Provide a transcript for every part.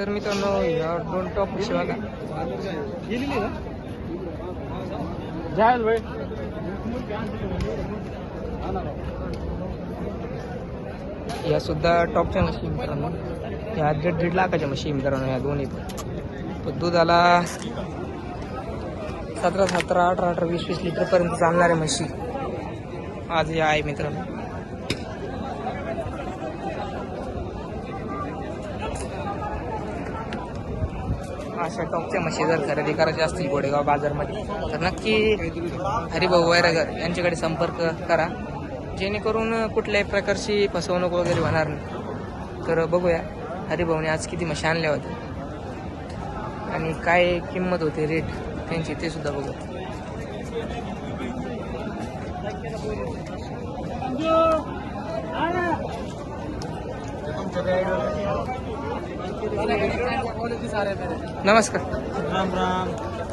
तर मित्रांनो ह्या दोन टॉप भाई या सुद्धा टॉपच्या आहे मित्रांनो. ह्या दीड दीड लाखाच्या आहे मित्रांनो ह्या दोन्ही पण. दुधाला सतरा सतरा अठरा अठरा वीस वीस लिटरपर्यंत चालणाऱ्या म्हशी आज या आहे मित्रांनो. अशा टॉपच्या म्हशी जर खरेदी करायच्या असतील गोडेगाव बाजारमध्ये तर नक्की हरिभाऊ वैरागर यांच्याकडे संपर्क करा. जेणेकरून कुठल्याही प्रकारची फसवणूक वगैरे होणार नाही. तर बघूया हरिभाऊने आज किती म्हशी आणल्या होत्या. आणि काय किंमत होते रेट त्यांची ते सुद्धा बघू नमस्कार. राम राम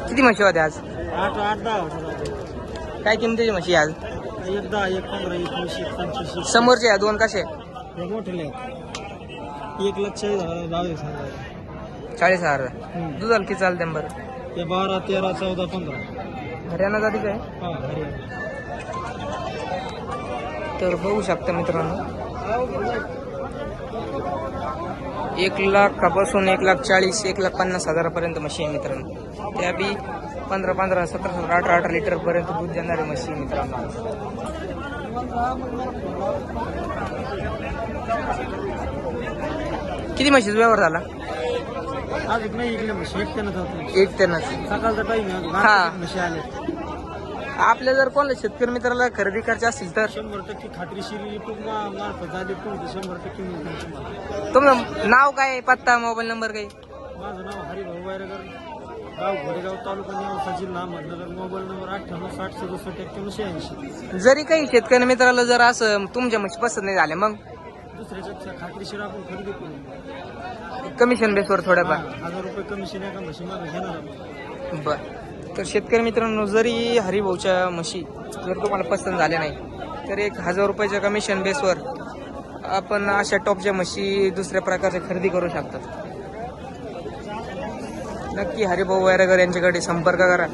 किती म्हशी होत्या आज? आठ आठ दहा होतं काय किमतीची म्हशी आज? एक दहा एक पंधरा एकवीस एक पंचवीस समोरचे या दोन कसे? हे मोठे एक लक्ष बावीस हजार चाळीस हजार. हम्म. दुधाला किती चालते बरं. ते बारा तेरा चौदा पंधरा हरियाणा जाती काय हा हरियाणा तर बघू शकता मित्रांनो. एक लाखापासून एक लाख चाळीस एक लाख पन्नास हजारापर्यंत म्हशी आहे मित्रांनो. त्या बी पंधरा पंधरा सतरा सतरा अठरा अठरा लिटरपर्यंत दूध देणारी म्हशी आहे मित्रांनो. किती म्हशीचा व्यवहार झाला? आज एक त्यानं सकाळचा टाइम हा. म्हशी आले आपल्या जर कोणाला शेतकरी मित्राला खरेदी करायची असतील तर? शंभर टक्के खात्रीशीर युट्यूब मार्फत तुमचं शंभर टक्के मिळतील तुम्हाला. तुमचं नाव काय पत्ता मोबाईल नंबर काय? माझं नाव हरिभाऊ वायरगर गाव घोडेगाव तालुका नेवासा जिल्हा अहमदनगर मोबाईल नंबर अठ्ठ्याण्णव साठ सदुसष्ट एक्क्याण्णव ऐंशी. जरी काही शेतकरी मित्राला जर असं तुमच्या म्हशी पसंत नाही झाल्या मग? दुसऱ्याच्या खात्रीशीर आपण खरेदी करू. कमिशन बेसवर थोड्याफार. हजार रुपये कमिशन एका म्हशी मागे घेणार आपण बर. तर शेतकरी मित्रांनो जरी हरिभाऊच्या म्हशी जर तुम्हाला पसंत झाल्या नाही तर एक हजार रुपयाच्या कमिशन बेसवर आपण अशा टॉपच्या म्हशी दुसऱ्या प्रकारच्या खरेदी करू शकतात. नक्की हरिभाऊ वैरागर यांच्याकडे संपर्क करा.